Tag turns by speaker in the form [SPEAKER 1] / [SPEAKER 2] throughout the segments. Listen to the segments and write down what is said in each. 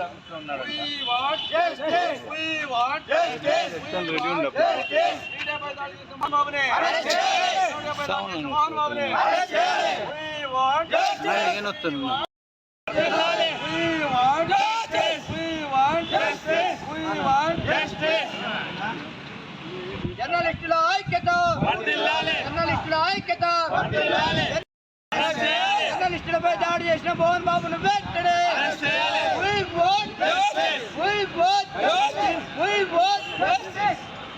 [SPEAKER 1] జాగ్రత్తగా ఉన్నాడంట
[SPEAKER 2] జర్నలిస్టుల ఐక్యత. జర్నలిస్టుల ఐక్యత జర్నలిస్టులపై దాడి చేసిన భువన్ బాబును వెంటనే. We want We want We want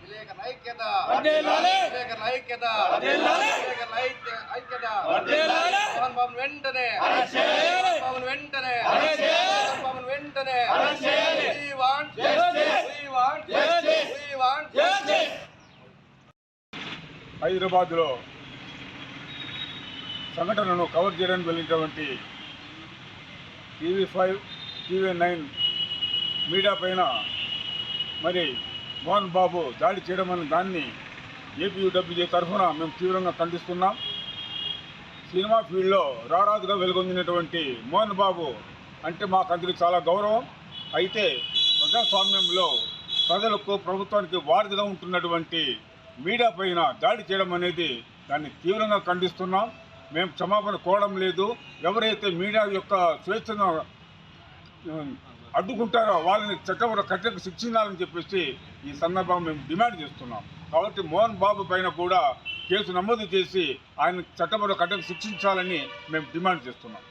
[SPEAKER 2] విలేకరుల ఐక్యత విలేకరుల ఐక్యత విలేకరుల ఐక్య- ఐక్యత మోహన్ బాబును వెంటనే మోహన్ బాబును వెంటనే
[SPEAKER 3] హైదరాబాద్లో సంఘటనను కవర్ చేయడానికి వెళ్ళినటువంటి TV five TV nine media పైన మరి మోహన్ బాబు దాడి చేయడం అనే దాన్ని ఏపీయూడబ్ల్యూజే తరఫున మేము తీవ్రంగా ఖండిస్తున్నాం. సినిమా ఫీల్డ్లో రారాజుగా వెలుగొందినటువంటి మోహన్ బాబు అంటే మాకు అందరికీ చాలా గౌరవం. అయితే ప్రజాస్వామ్యంలో ప్రజలకు ప్రభుత్వానికి వారధిగా ఉంటున్నటువంటి మీడియా పైన దాడి చేయడం అనేది దాన్ని తీవ్రంగా ఖండిస్తున్నాం. మేము క్షమాపణ కోరడం లేదు. ఎవరైతే మీడియా యొక్క స్వేచ్ఛను అడ్డుకుంటారో వాళ్ళని చట్టపర కట్టకు శిక్షించాలని చెప్పేసి ఈ సందర్భం మేము డిమాండ్ చేస్తున్నాం. కాబట్టి మోహన్ బాబు పైన కూడా కేసు నమోదు చేసి ఆయన చట్టపర కట్టకు శిక్షించాలని మేము డిమాండ్ చేస్తున్నాం.